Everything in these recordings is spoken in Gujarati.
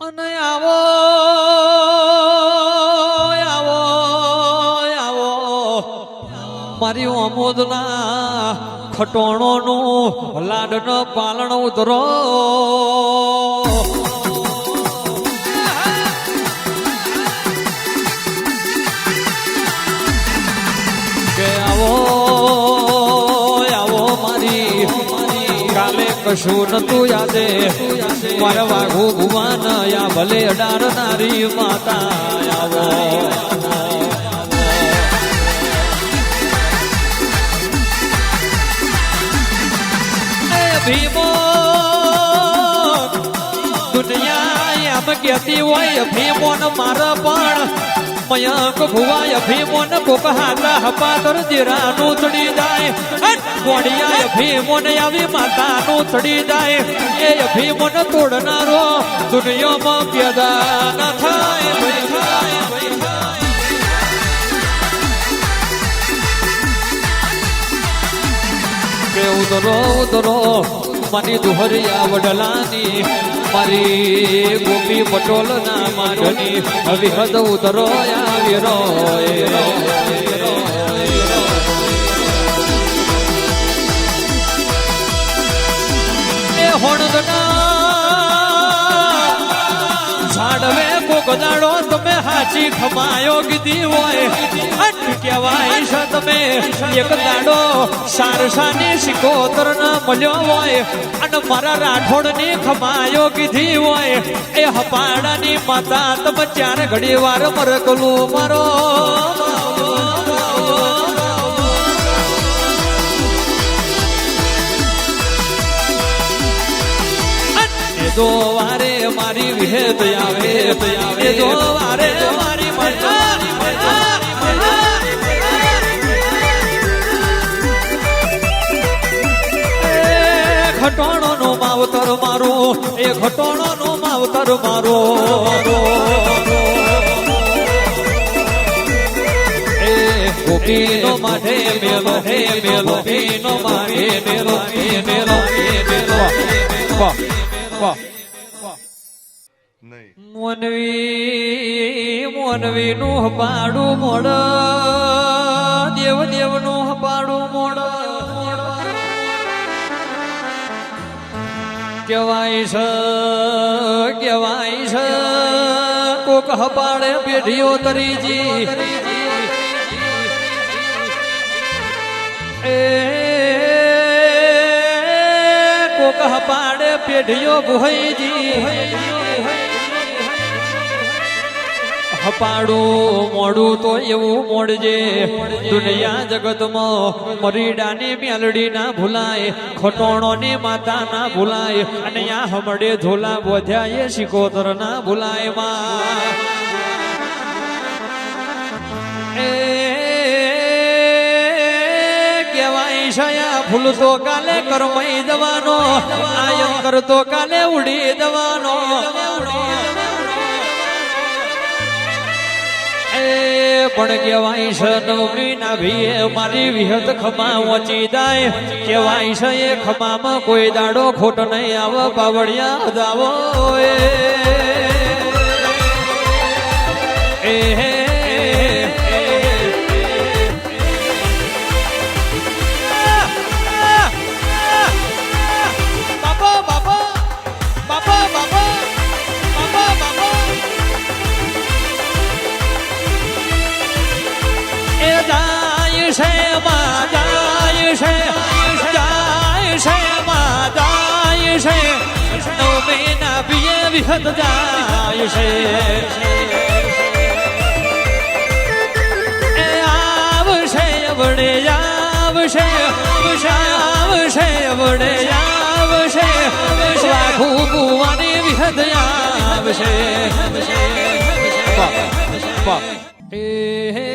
અને આવો આવો આવો. મારી અમોદના ખટોણોનું લાડનો પાલણ ઉતરો કે આવો આવો મારી કાલે કશું નતું યાદે. મારા વાઘુ ભુવાન યા ભલે અડારનારી માતા આવો ભીમો દુનિયા એમ કહેતી હોય ભીમો ને મારા પણ મયંક ભુવાય ભીમો ને કોક હાથા હપાતર જીરાનું ચડી જાય. ગોડિયા ભીમો ને આવી માતાનું ચડી જાય. એ ભીમો ને તોડનારો દુનિયામાં પેદા ન થાય ઉતરો ઉતરો મારી દુહરિયા વડલાની, મારી ગોપી પટોલ ના હવે હદ ઉતરો આવી રો ઝાડવે કોક દાડો તમે હાચી ખમાયો કીધી હોય. અટ કહેવાય છે તમે. એક દાડો સારસાની સિકોતર ના મળ્યો હોય. અને મારા રાઠોડની ખમાયો કીધી હોય. એ હપાડાની માતા તમે ચાર ઘડી વાર મરકલું મારો. મારો એ ઘટોણો નો માવતર મારો. ગોપીનો માઢે મેલો હે મેલો ગોપીનો માઢે મેલો હે મેલો હે મેલો વાહ વાહ મોનવી મોનવી નું પાડું મોડ દેવ દેવ કેવાય છે કહેવાય છે. કોક હપાડે પેઢીઓ તરીજી. એ કોક હપાડે પેઢીઓ ભોઈજી હપાડું, મોડું તો એવું મોડજે. દુનિયા જગતમાં મરીડાની મેલડી ના ભૂલાય, ખટોણોની માતા ના ભૂલાય, અને આ હમડે ધોલા બોધ્યા એ શિકોતર ના ભૂલાયમાં. એ તો કાલે કરમઈ દવાનો આયમ કરતો કાલે ઉડી દવાનો પણ કેવાય છે, નવમી ના ભીએ મારી વિહત ખમા વચી દાય કેવાય છે, એ ખમામાં કોઈ દાડો ખોટ નહીં આવો પાવડિયા દાવો એ. હે વિહત જાય છે એ આવશે વડે આવશે આવશે વડે આવશે. લાખો કુવાની વિહત આવશે હે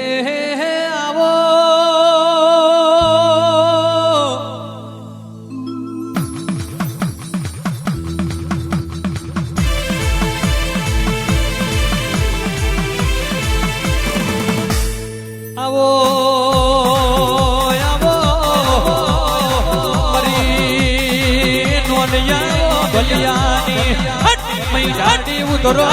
મરી નોનિયા ભલિયાની હટ મૈ ઢાડી ઉતરો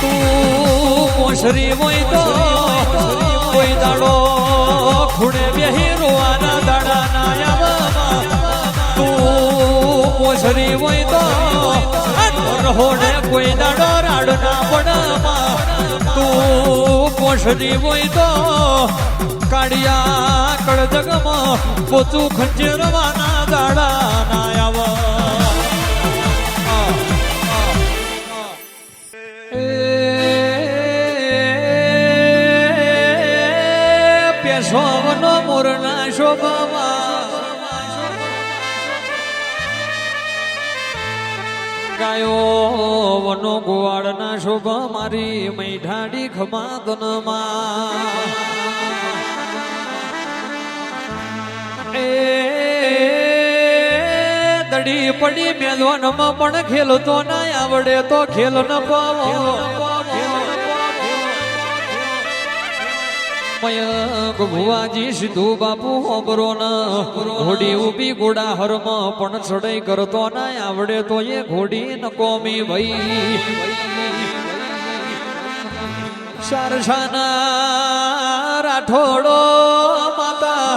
તું કોશરી હોય તો રહોડે કોઈ દાડો રાડ ના પડમાં તું કોશરી હોય તો કાળિયા કળજગમાં પોતું ખંજેરવાના દાડા ના આવા પેશોવનો મોરના શોભામાં ગાયો, વનો ગોવાળના શોભા મારી મૈઢાડી ખમાદનમાં. એ દડી પડી મેલવાનમાં પણ ખેલતો ના આવડે તો ખેલ ન પાવો. મયંક ભુવાજી સીધું બાપુ હોબરો ના. ઘોડી ઊભી ઘોડા હરમ પણ ચડાઈ કરતો ના આવડે તો એ ઘોડી ન કોમી ભાઈ શારશાના રાઠોડો માતા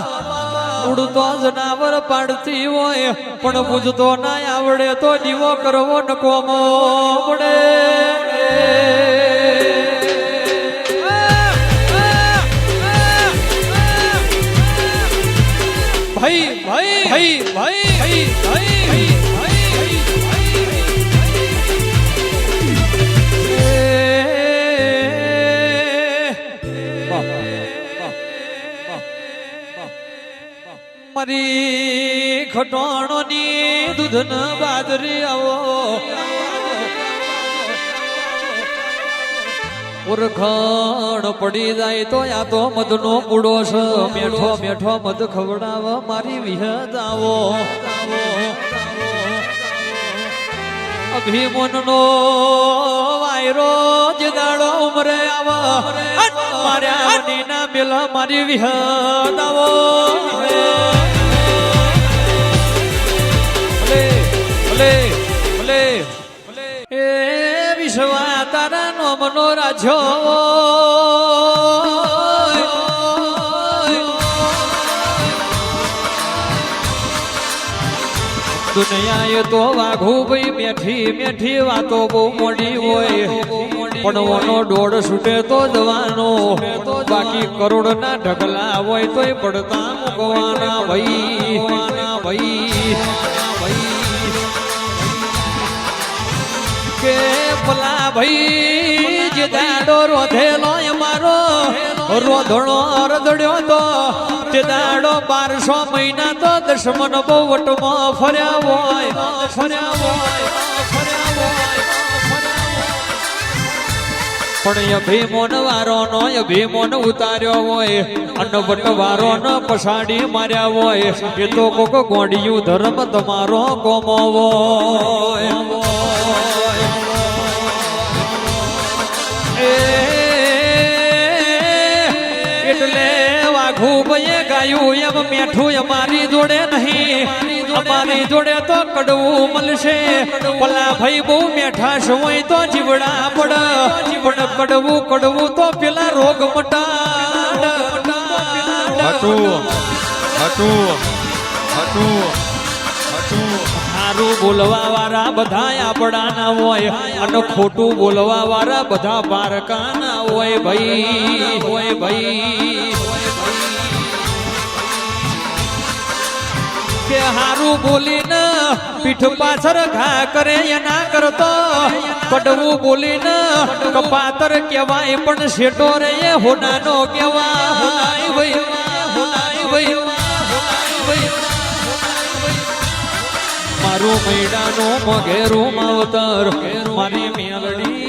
ઉડતો જનાવર પાડતી હોય. પણ પૂજતો ના આવડે તો દીવો કરવો ન કોમો પડે. મારી દૂધ ન બાજરી આવો. ઓરખાણ પડી જાય તો યા તો મધનો પૂડો છે. મેઠો મેઠો મધ ખવડાવ, મારી વિહદ આવો. અભિમનનો વાયરો જ દાડો ઉમરે આવો. માર્યા ના બેલા, મારી વિહદ આવો. ભલે ભલે એ વિશ્વા તારા નો મનો દુનિયાએ તો વાઘું ભાઈ મેઠી મેઠી વાતો બહુ મોડી હોય. પણ ઓનો દોડ છૂટે તો જવાનો. બાકી કરોડ ના ઢગલા હોય તોય પડતા મૂકવાના ભાઈ ભાઈ. કે ભલા ભાઈ જે દાડો રોધેલો અમારો રોધણો રદડ્યો તો, તે દાડો બારસો મહિના તો દશમન બહુ વટમાં ફર્યા હોય ફર્યા હોય ફર્યા હોય. પણ અભિમોન વારો નો અભિમોન ઉતાર્યો હોય અન્નવટ વારો ન પછાડી માર્યા હોય, એ તો કોક ગોડિયું ધર્મ તમારો કોમો એમ મેઠું અમારી જોડે નહીં અમારી જોડે તો કડવું મળશે. પલા ભાઈ બહુ મેઠા હોય તો જીવડા પડ. પણ કડવું કડવું તો પેલા રોગ મટા હતું હતું હતું સારું બોલવા વાળા બધા આપણાના હોય અને ખોટું બોલવા વાળા બધા પારકાના હોય ભાઈ હોય ભાઈ. કે હારું બોલીને પીઠ પાછળ ઘા કરે એના કરતો. કડવું બોલીને કપાતર કહેવાય, પણ શેટો રે એ હોનાનો કહેવાય. હોનાય ભાઈ હોનાય ભાઈ મારું મૈડાનું મઘેરું માવતર, મારી મેલડી